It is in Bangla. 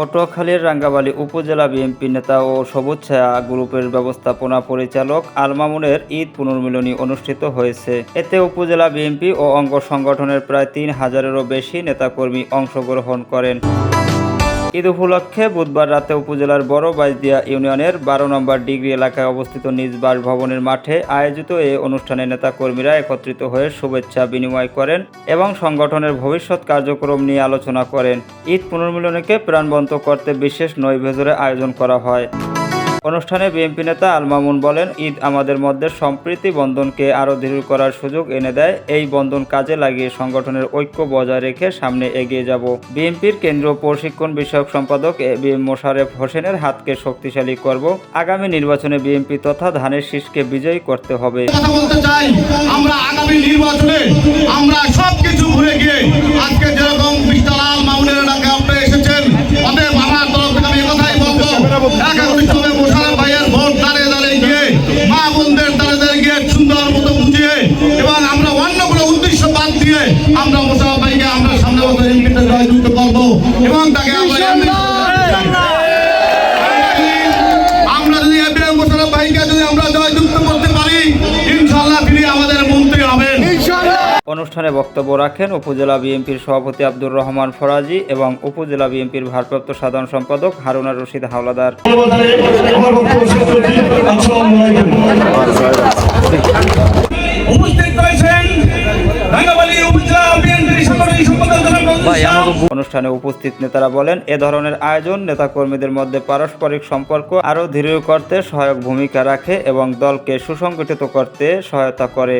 পটুয়াখালীর রাঙ্গাবালী উপজেলা বিএনপি নেতা ও সবুজ ছায়া গ্রুপের ব্যবস্থাপনা পরিচালক আলমামুনের ঈদ পুনর্মিলনী অনুষ্ঠিত হয়েছে। এতে উপজেলা বিএনপি ও অঙ্গ সংগঠনের প্রায় তিন হাজারেরও বেশি নেতাকর্মী অংশগ্রহণ করেন। ঈদ উপলক্ষে বুধবার রাতে উপজেলার বড় বাইদিয়া ইউনিয়নের বারো নম্বর ডিগ্রি এলাকায় অবস্থিত নিজ বাসভবনের মাঠে আয়োজিত এই অনুষ্ঠানে নেতাকর্মীরা একত্রিত হয়ে শুভেচ্ছা বিনিময় করেন এবং সংগঠনের ভবিষ্যৎ কার্যক্রম নিয়ে আলোচনা করেন। ঈদ পুনর্মিলনীকে প্রাণবন্ত করতে বিশেষ নৈভেজরে আয়োজন করা হয়। অনুষ্ঠানে বিএনপি নেতা আলমামুন বলেন, ঈদ আমাদের মধ্যে সম্প্রীতি বন্ধনকে আরও দৃঢ় করার সুযোগ এনে দেয়। এই বন্ধন কাজে লাগিয়ে সংগঠনের ঐক্য বজায় রেখে সামনে এগিয়ে যাব। বিএনপির কেন্দ্রীয় প্রশিক্ষণ বিষয়ক সম্পাদক এ বি মোশারেফ হোসেনের হাতকে শক্তিশালী করব। আগামী নির্বাচনে বিএনপি তথা ধানের শীষকে বিজয়ী করতে হবে। এসেছেন তরফ থেকে আমি কথাই বলব আমরা মোশারফ ভাইকে আমরা সামনে বছর এমপিতে জয়যুক্ত করব এবং তাকে আমরা যদি ভাইকে যদি আমরা জয়যুক্ত করতে পারি ইনশাআল্লাহ তিনি আমাদের মন্ত্রী হবেন। অনুষ্ঠানে বক্তব্য রাখেন উপজেলা বিএনপির সভাপতি আব্দুর রহমান ফরাজি এবং উপজেলা বিএনপির ভারপ্রাপ্ত সাধারণ সম্পাদক হারুনা রশিদ হাওলাদার। অনুষ্ঠানে উপস্থিত নেতারা বলেন, এ ধরনের আয়োজন নেতাকর্মীদের মধ্যে পারস্পরিক সম্পর্ক আরও দৃঢ় করতে সহায়ক ভূমিকা রাখে এবং দলকে সুসংগঠিত করতে সহায়তা করে।